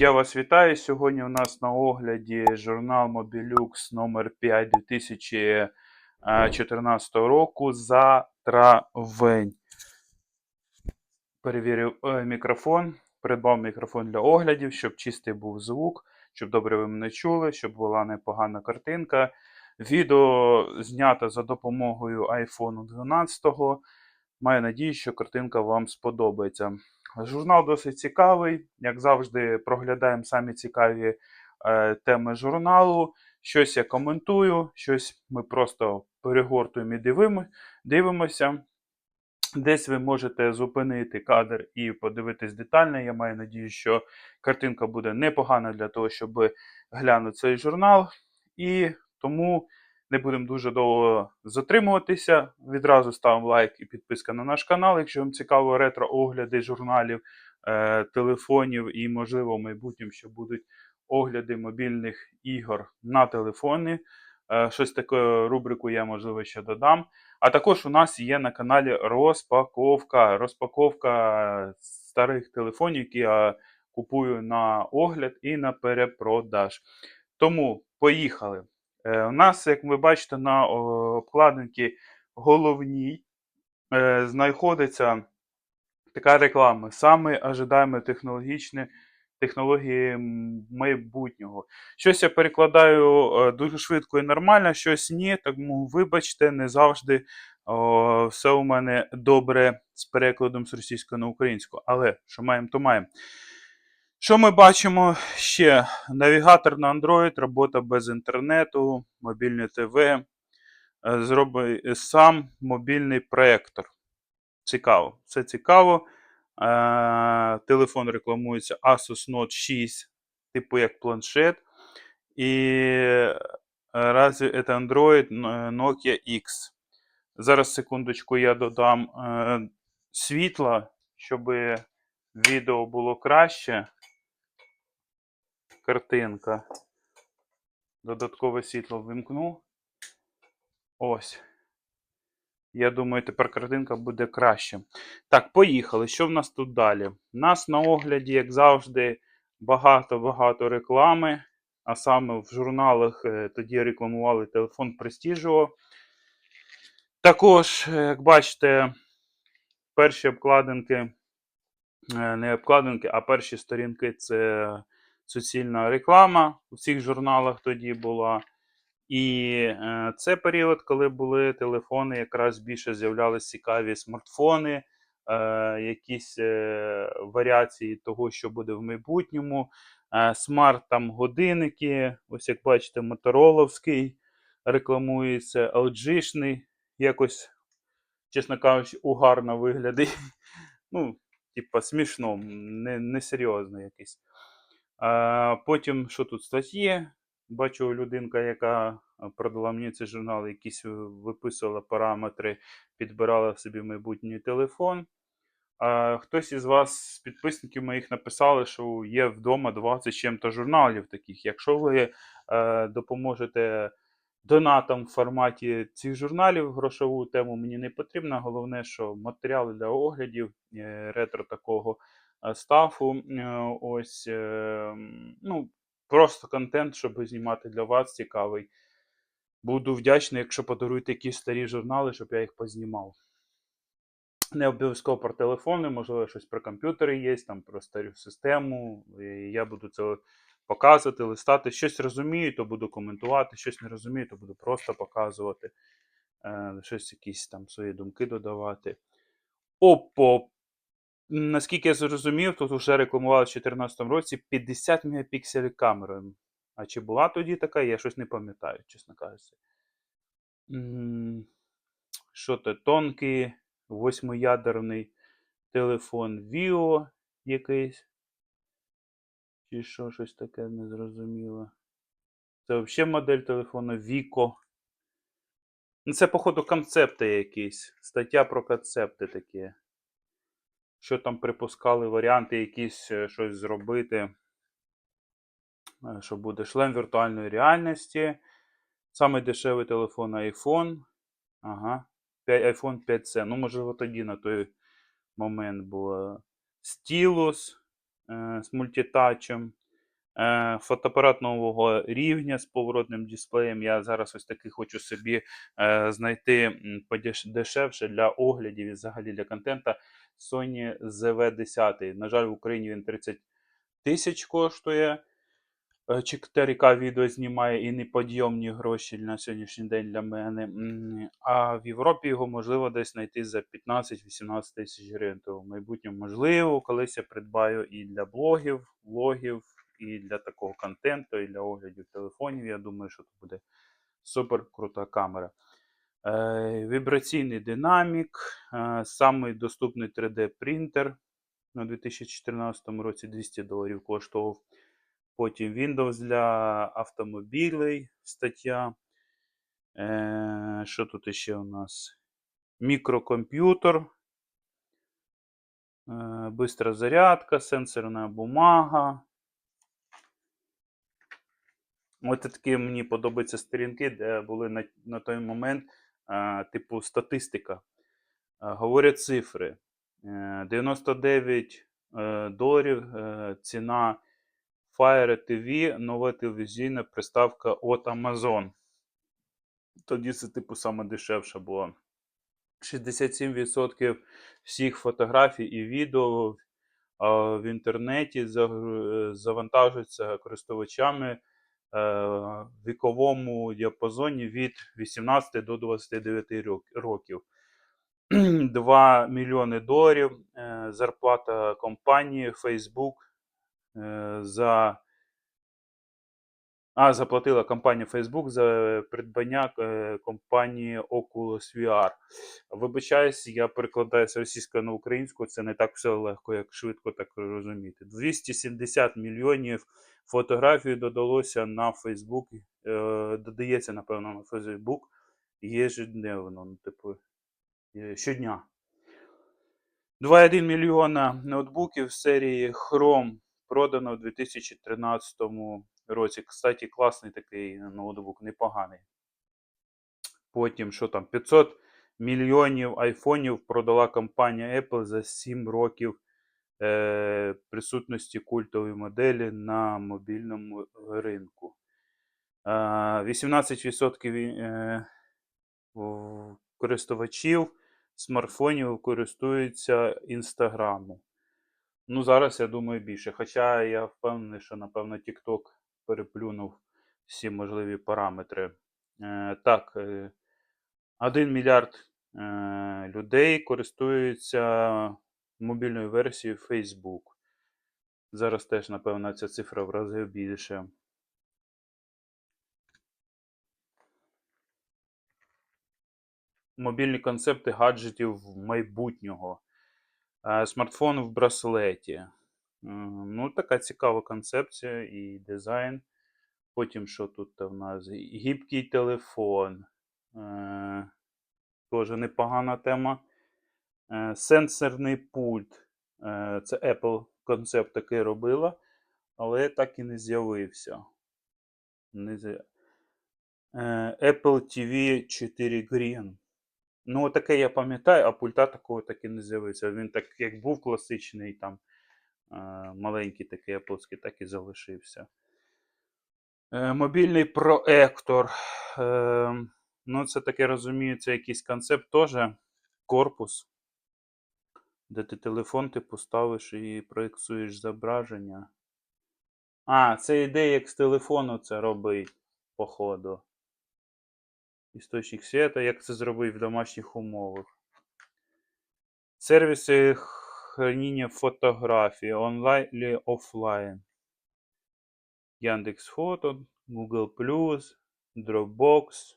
Я вас вітаю. Сьогодні у нас на огляді журнал Mobilux номер 5 2014 року за травень. Перевірив е, мікрофон, придбав мікрофон для оглядів, щоб чистий був звук, щоб добре ви мене чули, щоб була непогана картинка. Відео знято за допомогою iPhone 12. Маю надію, що картинка вам сподобається. Журнал досить цікавий. Як завжди, проглядаємо самі цікаві е, теми журналу. Щось я коментую, щось ми просто перегортуємо і дивимо, дивимося. Десь ви можете зупинити кадр і подивитись детально. Я маю надію, що картинка буде непогана для того, щоб глянути цей журнал. І тому не будемо дуже довго затримуватися. Відразу ставимо лайк і підписка на наш канал, якщо вам цікаво ретро-огляди журналів, е, телефонів і, можливо, в майбутньому ще будуть огляди мобільних ігор на телефони. Е, щось таке рубрику я, можливо, ще додам. А також у нас є на каналі розпаковка. Розпаковка старих телефонів, які я купую на огляд і на перепродаж. Тому поїхали. Е, У нас, як ви бачите, на обкладинці головній е, знаходиться така реклама. Саме ожидаємо технологічні технології майбутнього. Щось я перекладаю е, дуже швидко і нормально, щось ні. Тому вибачте, не завжди все у мене добре з перекладом з російської на українську. Але що маємо, то маємо. Що ми бачимо ще? Навігатор на Android, робота без інтернету, мобільне ТВ, е, зроби сам мобільний проєктор. Цікаво, все цікаво. Е, телефон рекламується Asus Note 6, типу як планшет. І е, разве це Android Nokia X. Зараз, секундочку, я додам е, світла, щоб відео було краще. Картинка. Додаткове світло вимкну. Ось. Я думаю, тепер картинка буде краще. Так, поїхали. Що в нас тут далі? У нас на огляді, як завжди, багато-багато реклами. А саме в журналах е, тоді рекламували телефон Prestigio. Також, е, як бачите, перші обкладинки, е, не обкладинки, а перші сторінки це суцільна реклама у всіх журналах тоді була. І е, це період, коли були телефони, якраз більше з'являлися цікаві смартфони, е, якісь е, варіації того, що буде в майбутньому. Смарт там годинники, ось як бачите, мотороловський рекламується, LG-шний, якось, чесно кажучи, угарно виглядає. Ну, типа смішно, не, не серйозно якийсь. А, потім, що тут статті? Бачу людинка, яка продала мені цей журнал, якісь е, виписувала параметри, підбирала собі майбутній телефон. А, хтось із вас, з підписників моїх, написали, що є вдома 20 з чим-то журналів таких. Якщо ви е, допоможете донатам в форматі цих журналів, грошову тему мені не потрібна. Головне, що матеріали для оглядів е, ретро такого стафу. е, Ось, е, ну, просто контент, щоб знімати для вас цікавий. Буду вдячний, якщо подаруєте якісь старі журнали, щоб я їх познімав. Не обов'язково про телефони, можливо, щось про комп'ютери є, там про стару систему. Я буду це показувати, листати. Щось розумію, то буду коментувати, щось не розумію, то буду просто показувати. Е, щось якісь там свої думки додавати. Опо. Наскільки я зрозумів, тут вже рекламували в 2014 році 50 мегапікселів камерою. А чи була тоді така, я щось не пам'ятаю, чесно кажучи. Що це? Тонкий восьмиядерний телефон Vio якийсь. Чи що, щось таке незрозуміло. Це взагалі модель телефону Vico. Ну, це, походу, концепти якісь. Стаття про концепти такі. Що там припускали варіанти, якісь е, щось зробити. е, Що буде шлем віртуальної реальності. Саме дешевий телефон iPhone. Ага. iPhone 5C. Ну, можливо, тоді на той момент було стілус е, з мультитачем. Е, Фотоапарат нового рівня з поворотним дисплеєм. Я зараз ось такий хочу собі е, знайти дешевше для оглядів і взагалі для контента. Sony ZV-10. На жаль, в Україні він 30 тисяч коштує. Е, Чи 4К відео знімає і неподйомні гроші на сьогоднішній день для мене. А в Європі його можливо десь знайти за 15-18 тисяч гривень. То в майбутньому можливо, колись я придбаю і для блогів, влогів, і для такого контенту, і для оглядів телефонів. Я думаю, що це буде супер крута камера. Е, вібраційний динамік, е, самий доступний 3D принтер на 2014 році 200 доларів коштував. Потім Windows для автомобілей стаття. Е, що тут ще у нас? Мікрокомп'ютер. Е, бистра зарядка, сенсорна бумага. Ось такі мені подобаються сторінки, де були на, на той момент е, типу статистика. Е, говорять цифри. Е, 99 е, доларів е, ціна Fire TV, нова телевізійна приставка від Amazon. Тоді це, типу, саме дешевше було. 67% всіх фотографій і відео в інтернеті е, завантажуються користувачами е, віковому діапазоні від 18 до 29 років. 2 мільйони доларів е, зарплата компанії Facebook е, за. А, заплатила компанія Facebook за придбання е, компанії Oculus VR. Вибачаюсь, я перекладаю з російської на українську. Це не так все легко, як швидко так розуміти. 270 мільйонів фотографій додалося на Facebook. Е, додається, напевно, на Facebook ежедневно, ну, типу, е, щодня. 2,1 мільйона ноутбуків серії Chrome продано в 2013 році. Кстати, класний такий ноутбук, непоганий. Потім, що там, 500 мільйонів айфонів продала компанія Apple за 7 років присутності культової моделі на мобільному ринку. Е, 18% е, користувачів смартфонів користуються Інстаграмом. Ну, зараз я думаю більше. Хоча я впевнений, що напевно TikTok переплюнув всі можливі параметри. Е, так, е, 1 мільярд е, людей користуються мобільною версією Facebook. Зараз теж, напевно, ця цифра в рази більше. Мобільні концепти гаджетів майбутнього. Е, Смартфон в браслеті. Ну, така цікава концепція і дизайн. Потім, що тут в нас? Гібкий телефон. Е, Теж непогана тема. Е, Сенсорний пульт. Е, Це Apple концепт такий робила, але так і не з'явився. Е, Apple TV 4 Green. Ну, таке я пам'ятаю, а пульта такого так і не з'явився. Він так, як був класичний, там маленький такий Appleський, так і залишився. Мобільний проектор. Е, Ну, це таке розумію, це якийсь концепт теж. Корпус, де ти телефон ти поставиш і проєкцюєш зображення. А, це ідея, як з телефону це робить, походу. Істочник света, як це зробити в домашніх умовах. Сервіси хранення фотографій онлайн чи офлайн. Яндекс Фото, Google Dropbox.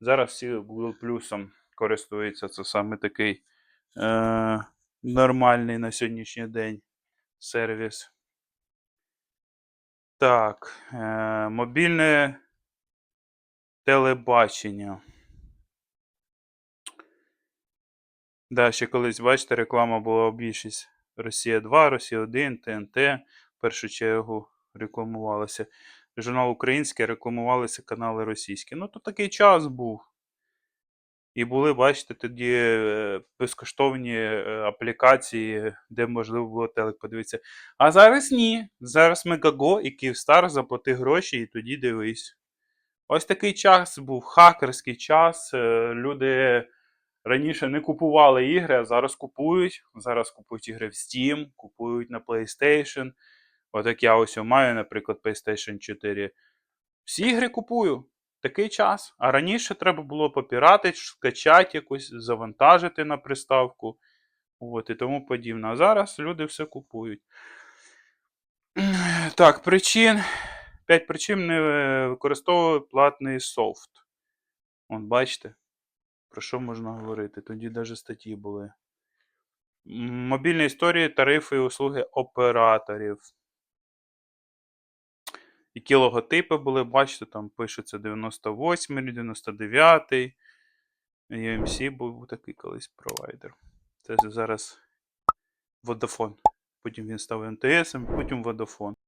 Зараз всі Google користуються. Це саме такий е, нормальний на сьогоднішній день сервіс. Так, е, мобільне телебачення. Да, ще колись, бачите, реклама була більшість. Росія 2, Росія 1, ТНТ в першу чергу рекламувалося. Журнал український, рекламувалися канали російські. Ну, то такий час був. І були, бачите, тоді е, безкоштовні е, аплікації, де можливо було телек подивитися. А зараз ні. Зараз Мегаго і Київстар заплати гроші і тоді дивись. Ось такий час був хакерський час. е, Люди раніше не купували ігри, а зараз купують. Зараз купують ігри в Steam, купують на PlayStation. От як я ось маю, наприклад, PlayStation 4. Всі ігри купую. Такий час. А раніше треба було попіратити, скачати якусь, завантажити на приставку. От, і тому подібне. А зараз люди все купують. Так, причин. 5 причин не е, використовую платний софт. От бачите, про що можна говорити? Тоді навіть статті були. Мобільні історії, тарифи і услуги операторів. Які логотипи були, бачите, там пишеться 98, 99. UMC був такий колись провайдер. Це зараз Vodafone. Потім він став МТС, потім Vodafone.